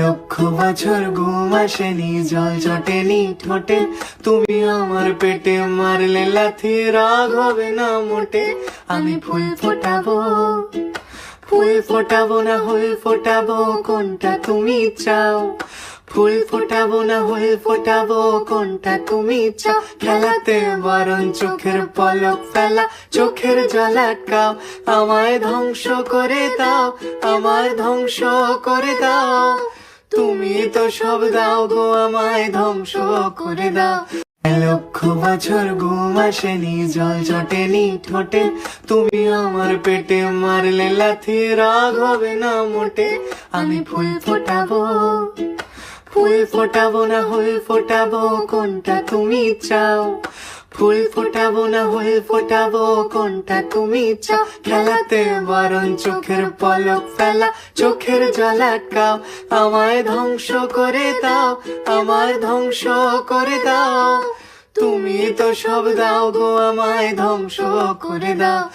লক্ষ বছর ঘুম আসেনি, জল চটেনি ঠোঁটে। তুমি আমার পেটে মারলে লাথি, রাগ হবে না মোটে। আমি ফুল ফোটাবো ফুল ফোটাবো না হুল ফোটাবো। কোনটা তুমি চাও? ফুল ফোটাবো না হুল ফোটাবো, কোনটা তুমি চাও? খেলাতে বারণ চোখের পলক ফেলা, চোখের জলাকাও আমায় ধ্বংস করে দাও আমার ধ্বংস করে দাও। তুমি তো সব দাও গো, আমায় ধ্বংস করে দাও। লক্ষ বছর ঘুম আসেনি, জল চটেনি ঠোঁটে। তুমি আমার পেটে মারলে লাথি, রাগ হবে না মোটে। আমি ফুল ফোটাবো। ফোটাবো না হুল ফোটাবো কোনটা তুমি চাও? ফুল ফোটাবো না হুল ফোটাবো কোনটা তুমি চাও? খেলাতে বারণ, চোখের পলক ফেলা, চোখের জলাকাও আমায় ধ্বংস করে দাও আমার ধ্বংস করে দাও। তুমি তো সব দাও গো, আমায় ধ্বংস করে দাও।